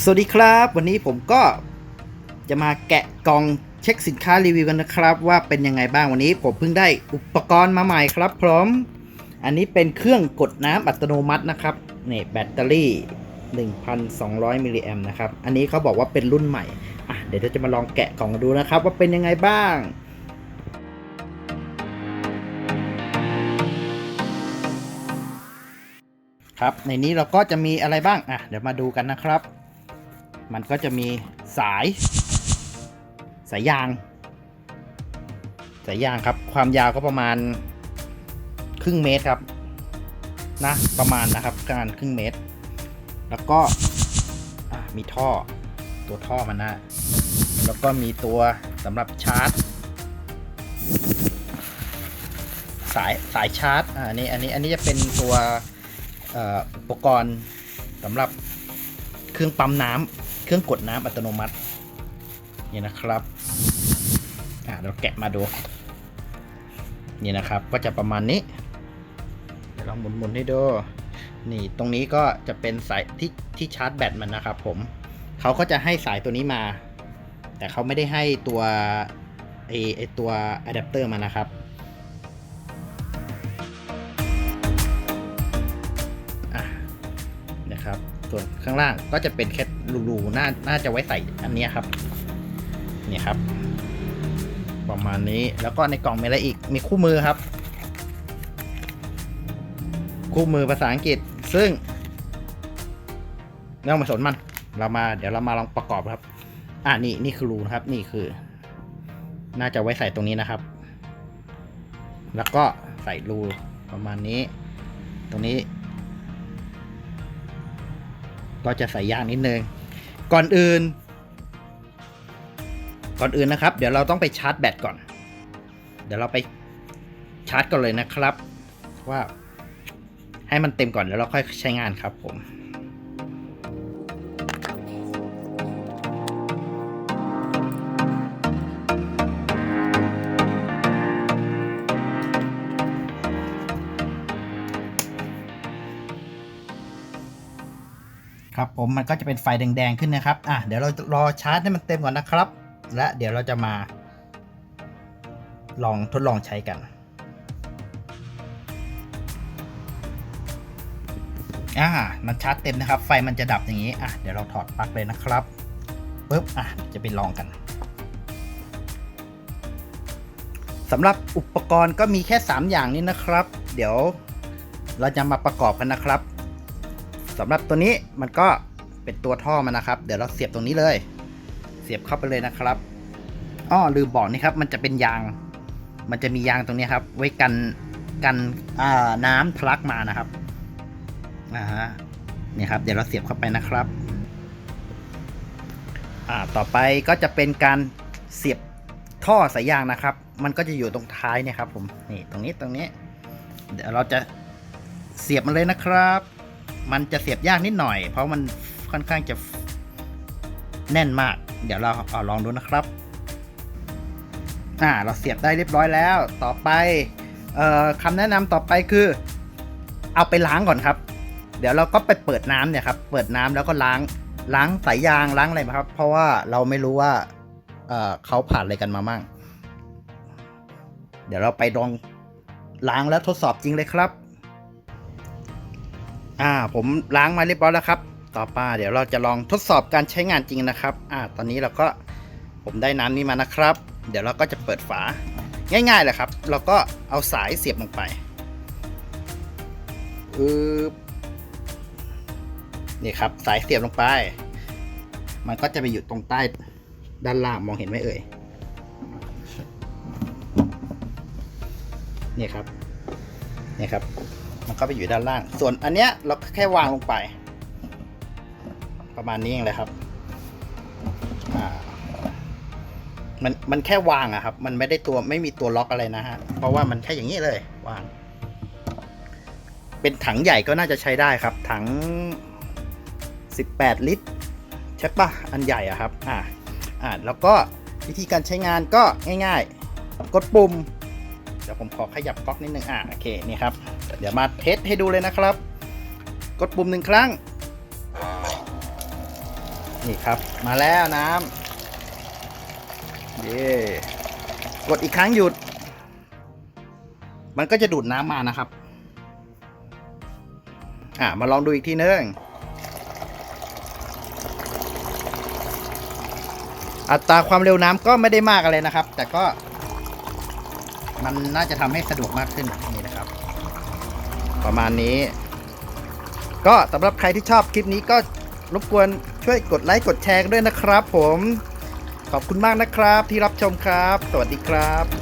สวัสดีครับ วันนี้ผมก็จะมาแกะกล่องเช็คสินค้ารีวิวกันนะครับ ว่าเป็นยังไงบ้างวันนี้ผมเพิ่งได้อุปกรณ์มาใหม่ครับ พร้อม อันนี้เป็นเครื่องกดน้ำอัตโนมัตินะครับนี่แบตเตอรี่ 1,200มิลลิแอมนะครับ อันนี้เขาบอกว่าเป็นรุ่นใหม่อะเดี๋ยวเราจะมาลองแกะกล่องดูนะครับ ว่าเป็นยังไงบ้างครับในนี้เราก็จะมีอะไรบ้างอะเดี๋ยวมาดูกันนะครับ มันก็จะมีสาย สายยาง สายยางครับ ความยาวก็ประมาณครึ่งเมตรครับ นะประมาณนะครับประมาณครึ่งเมตร แล้วก็มีท่อตัวท่อมันนะ แล้วก็มีตัวสำหรับชาร์จ สายสายชาร์จอันนี้อันนี้อันนี้จะเป็นตัวอุปกรณ์สำหรับเครื่องปั๊มน้ำ รื่องกดน้ำอัตโนมัตินี่นะครับอ่าเราแกะมาดู นี่นะครับก็จะประมาณนี้ เดี๋ยวลองหมุนๆให้ดูนี่ตรงนี้ก็จะเป็นสายที่ที่ชาร์จแบตมันนะครับผมเขาก็จะให้สายตัวนี้มา แต่เขาไม่ได้ให้ตัวไอไอตัวอะแดปเตอร์มานะครับ ส่วนข้างล่างก็จะเป็นแค่รูๆน่าน่าจะไว้ใส่อันนี้ครับ นี่ครับ ประมาณนี้แล้วก็ในกล่องมีอะไรอีกมีคู่มือครับ คู่มือภาษาอังกฤษซึ่งไม่ต้องมาสนมัน เรามาเดี๋ยวเรามาลองประกอบครับ อ่านี่นี่คือรูนะครับ นี่คือ น่าจะไว้ใส่ตรงนี้นะครับ แล้วก็ใส่รูประมาณนี้ ตรงนี้ ก็จะใส่ยางนิดนึง ก่อนอื่น ก่อนอื่นนะครับ เดี๋ยวเราต้องไปชาร์จแบตก่อน เดี๋ยวเราไปชาร์จก่อนเลยนะครับ ว่าให้มันเต็มก่อนแล้วเราค่อยใช้งานครับผม ครับผมมันก็จะเป็นไฟแดงๆขึ้นนะครับอะเดี๋ยวเรารอชาร์จให้มันเต็มก่อนนะครับ และเดี๋ยวเราจะมา ลองทดลองใช้กันอ่ามันชาร์จเต็มนะครับ ไฟมันจะดับอย่างนี้อะเดี๋ยวเราถอดปลั๊กเลยนะครับปุ๊บอะจะไปลองกันสำหรับอุปกรณ์ก็มีแค่ 3 อย่างนี้นะครับ เดี๋ยวเราจะมาประกอบกันนะครับ สำหรับตัวนี้มันก็เป็นตัวท่อมันนะครับ เดี๋ยวเราเสียบตรงนี้เลย เสียบเข้าไปเลยนะครับอ้อลืมบอกนี่ครับ มันจะเป็นยาง มันจะมียางตรงนี้ครับ ไว้กันกันน้ำทะลักมานะครับอ่าฮะนี่ครับ เดี๋ยวเราเสียบเข้าไปนะครับอ่าต่อไปก็จะเป็นการเสียบท่อสายยางนะครับ มันก็จะอยู่ตรงท้ายเนี่ยครับ ผมนี่ตรงนี้ตรงนี้ เดี๋ยวเราจะเสียบมันเลยนะครับ มันจะเสียบยากนิดหน่อย เพราะมันค่อนข้างจะแน่นมาก เดี๋ยวเราเอาลองดูนะครับ อ่า เราเสียบได้เรียบร้อยแล้ว ต่อไป เอ่อคำแนะนำต่อไปคือ เอาไปล้างก่อนครับ เดี๋ยวเราก็ไปเปิดน้ำเนี่ยครับ เปิดน้ำแล้วก็ล้าง ล้างสายยาง ล้างอะไรมาครับ เพราะว่าเราไม่รู้ว่า เอ่อเขาผ่านอะไรกันมามั่ง เดี๋ยวเราไปลองล้างแล้วทดสอบจริงเลยครับ อ่าผมล้างมาเรียบร้อยแล้วครับ ต่อไปเดี๋ยวเราจะลองทดสอบการใช้งานจริงนะครับ อ่า ตอนนี้เราก็ผมได้น้ำนี้มานะครับ เดี๋ยวเราก็จะเปิดฝาง่ายๆเลยครับ เราก็เอาสายเสียบลงไปอืบนี่ครับ สายเสียบลงไป มันก็จะไปอยู่ตรงใต้ด้านล่างมองเห็นไหมเอ่ยนี่ครับนี่ครับ มันก็ไปอยู่ด้านล่าง ส่วนอันเนี้ยเราแค่วางลงไป ประมาณนี้เองเลยครับมันมันแค่วางอะครับ มันไม่ได้ตัวไม่มีตัวล็อกอะไรนะฮะ เพราะว่ามันแค่อย่างนี้เลยวาง เป็นถังใหญ่ก็น่าจะใช้ได้ครับ ถัง 18 ลิตรใช่ปะอันใหญ่อะครับ อ่าอ่าแล้วก็วิธีการใช้งานก็ง่าย ๆ กดปุ่ม เดี๋ยวผมขอขยับก๊อกนิดนึงอ่าโอเคนี่ครับ เดี๋ยวมาเทสให้ดูเลยนะครับ กดปุ่มหนึ่งครั้ง นี่ครับ มาแล้วน้ำเย่กดอีกครั้งหยุด มันก็จะดูดน้ำมานะครับ อะมาลองดูอีกทีนึงอัตราความเร็วน้ำก็ไม่ได้มากอะไรนะครับ แต่ก็ มันน่าจะทำให้สะดวกมากขึ้นนี่นะครับ ประมาณนี้ ก็สำหรับใครที่ชอบคลิปนี้ก็รบกวนช่วยกดไลค์กดแชร์ด้วยนะครับ ผม ขอบคุณมากนะครับที่รับชมครับ สวัสดีครับ